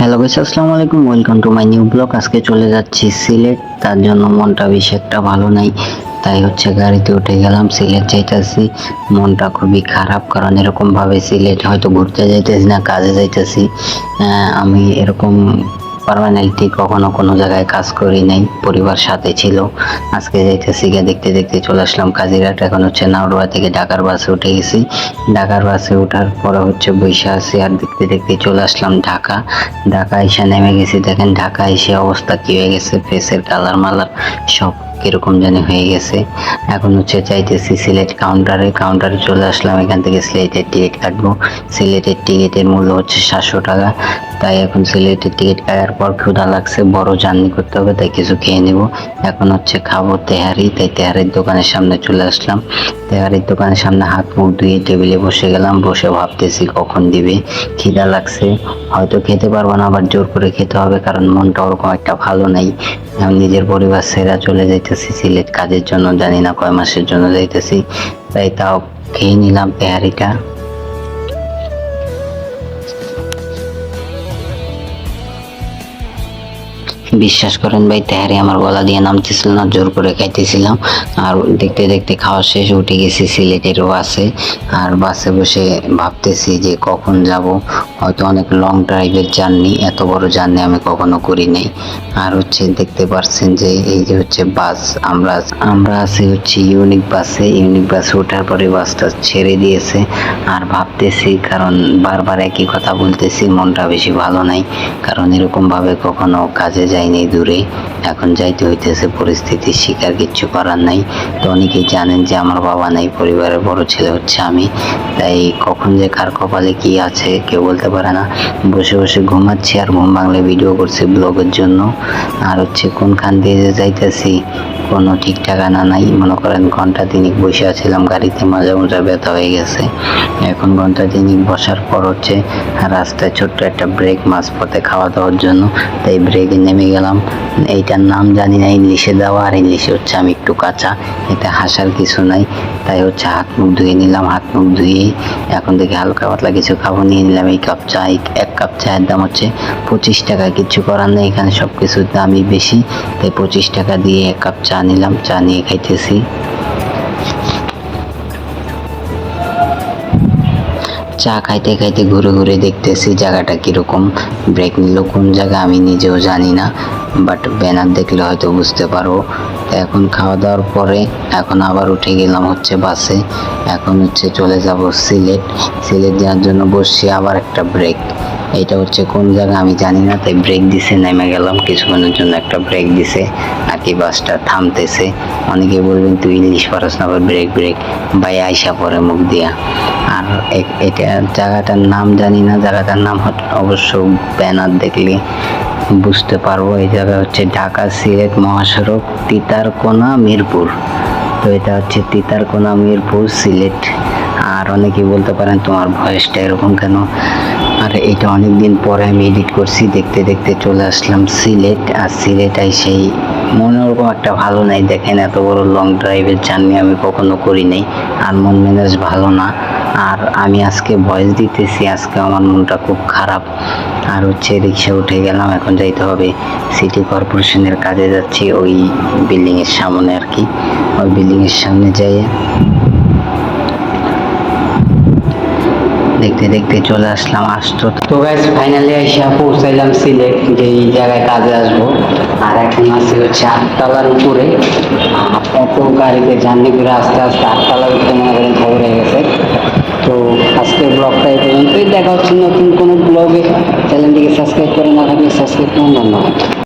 Hello guys আসসালামু আলাইকুম। Welcome to my new blog আজকে চলে যাচ্ছি সিলেট। তার জন্য মনটা বেশি একটা ভালো নাই। তাই হচ্ছে গাড়িতে উঠে গেলাম। সিলেট যাইতেছি। মনটা খুবই খারাপ, কারণ এরকমভাবে সিলেট হয়তো ঘুরতে যাইতেছি না, কাজে যাইতেছি। আমি এরকম পার্মানেন্টলি কখনো কোনো জায়গায় কাজ করি নাই, পরিবার সাথে ছিল। আজকে যাইতেছি গিয়ে দেখতে দেখতে চলে আসলাম কাজিরাট এখন হচ্ছে নাওড়া থেকে ঢাকার বাসে উঠে গেছি। ঢাকার বাসে ওঠার পরে হচ্ছে বৈশা আছি আর দেখতে দেখতে চলে আসলাম ঢাকা। ঢাকা এসে নেমে গেছি, দেখেন ঢাকা এসে অবস্থা কী হয়ে গেছে ফেসের কালার মালার সব কীরকম জানি হয়ে গেছে। এখন হচ্ছে চাইতেছি সিলেট কাউন্টারে কাউন্টারে চলে আসলাম, এখান থেকে সিলেটের টিকিট কাটবো। সিলেটের টিকিটের মূল্য হচ্ছে সাতশো টাকা। তাই এখন সিলেটের টিকিট কাটার পর ক্ষুধা লাগছে, বড় জার্নি করতে হবে, তাই কিছু খেয়ে নেব। এখন হচ্ছে খাব তেহারি, তাই তেহারির দোকানের সামনে চলে আসলাম। তেহারির দোকানের সামনে হাত মুখ ধুয়ে টেবিলে বসে গেলাম, বসে ভাবতেছি কখন দিবে। খিদা লাগছে, হয়তো খেতে পারব না, আবার জোর করে খেতে হবে, কারণ মনটা ওরকম একটা ভালো নেই। নিজের পরিবার সেরা চলে যাইতেছি, সিলেট কাজের জন্য, জানি না কয় মাসের জন্য যাইতেছি। তাই তাও খেয়ে নিলাম তেহারিটা বিশ্বাস করেন ভাই, তেহারি আমার গলা দিয়ে নামতেছিল না, জোর করে খাইতেছিলাম। আর দেখতে দেখতে খাওয়া শেষ, উঠে গেছি, সিলেটের বাসে। আর বাসে বসে ভাবতেছি যে কখন যাব। হয়তো অনেক লং ড্রাইভের জার্নি এত বড় জার্নি আমি কখনো করি নাই। আর হচ্ছে দেখতে পাচ্ছেন যে এই যে হচ্ছে বাস, আমরা আমরা আছি হচ্ছে ইউনিক বাসে। ইউনিক বাসে ওঠার পরে বাসটা ছেড়ে দিয়েছে। আর ভাবতেছি, কারণ বারবার একই কথা বলতেছি, মনটা বেশি ভালো নাই। কারণ এরকমভাবে কখনো কাজে যাইনি দূরে। এখন যাইতে হইতেছে, পরিস্থিতির শিকার কিচ্ছু করার নাই। তো অনেকেই জানেন যে আমার বাবা নাই, পরিবারের বড় ছেলে হচ্ছে আমি। তাই কখন যে কার কপালে কি আছে কেউ বলতে পারে না। বসে বসে ঘুমাচ্ছি আর ঘুম বাংলা ভিডিও করছি ব্লগের জন্য। আর হচ্ছে কোনখান দিয়ে যে যাইতেছি, কোনো ঠিক ঠিকানা নাই। মনে করেন ঘণ্টা তিনিক বসে আছিলাম গাড়িতে, মাজা মোজা ব্যথা হয়ে গেছে। এখন ঘণ্টা তিনিক বসার পর হচ্ছে রাস্তায় ছোট্ট একটা ব্রেক মাঝপথে খাওয়া দাওয়ার জন্য। তাই ব্রেকে নেমে গেলাম। এইটার নাম জানি না, ইংলিশে দেওয়া আর ইংলিশে হচ্ছে আমি একটু কাঁচা এটা হাসার কিছু নাই। তাই হচ্ছে হাত মুখ ধুয়ে নিলাম, হাত মুখ ধুয়ে এখন থেকে হালকা পাতলা কিছু খাব। নিয়ে নিলাম এই কাপ চা এক কাপ চায়ের দাম হচ্ছে পঁচিশ টাকা। কিছু করার নেই, এখানে সব কিছুর দামই বেশি। তাই পঁচিশ টাকা দিয়ে এক কাপ চা নিলাম। চা নিয়ে খাইতেছি। চা খাইতে খাইতে ঘুরে ঘুরে দেখতেছি জায়গাটা কীরকম। ব্রেক নিল কোন জায়গা আমি নিজেও জানি না বাট ব্যানার দেখলে হয়তো বুঝতে পারব এখন খাওয়া দাওয়ার পরে এখন আবার উঠে গেলাম হচ্ছে বাসে। এখন হচ্ছে চলে যাব সিলেট। সিলেট যাওয়ার জন্য বসছি আবার একটা ব্রেক। এটা হচ্ছে কোন জায়গা? আমি জানি না, তাই ব্রেক দিছে, নেমে গেলাম। কিছুক্ষণের জন্য একটা ব্রেক দিছে। আর কি বাসটা থামতেছে। অনেকে বলবেন, তুই ইংলিশ পারস না ব্রেক ব্রেক ভাই, আইসা পরে মুখ দিয়া। আর এটা জায়গাটার নাম জানি না, জায়গাটার নাম অবশ্য ব্যানার দেখলে বুঝতে পারব। এই জায়গা হচ্ছে ঢাকা সিলেট মহাসড়ক, তিতারকোনা, মিরপুর। তো এটা হচ্ছে তিতারকোনা, মিরপুর, সিলেট। আর অনেকেই বলতে পারেন, তোমার ভয়েসটা এরকম কেন? আর এটা অনেক দিন পরে আমি এডিট করছি, দেখতে দেখতে চলে আসলাম সিলেট। আর সিলেটাই সেই মনে ওরকম একটা ভালো নাই, দেখেন এত বড় লং ড্রাইভের জার্নি আমি কখনো করি নাই। আর মন মেজাজ ভালো না। আর আমি আজকে ভয়েস দিতেছি, আজকে আমার মনটা খুব খারাপ। আর হচ্ছে রিক্সা উঠে গেলাম, এখন যাইতে হবে। সিটি কর্পোরেশনের কাজে যাচ্ছি, ওই বিল্ডিংয়ের সামনে আর কি। ওই বিল্ডিংয়ের সামনে যাই দেখতে দেখতে চলে আসলাম আসতো তো গাইজ ফাইনালি এসে পৌঁছাইলাম সিলেট যে এই জায়গায় কাজে আসব। আর এখন আছি হচ্ছে আটতলার উপরে। এত গাড়িতে জার্নি করে আস্তে আস্তে আটতলার উপরে মনে করেন খবর হয়ে গেছে। তো আজকে ব্লগটা এই পর্যন্তই। দেখা হচ্ছে নতুন কোনো ব্লগে। চ্যানেলটিকে সাবস্ক্রাইব করে না থাকলে সাবস্ক্রাইব করুন, ধন্যবাদ।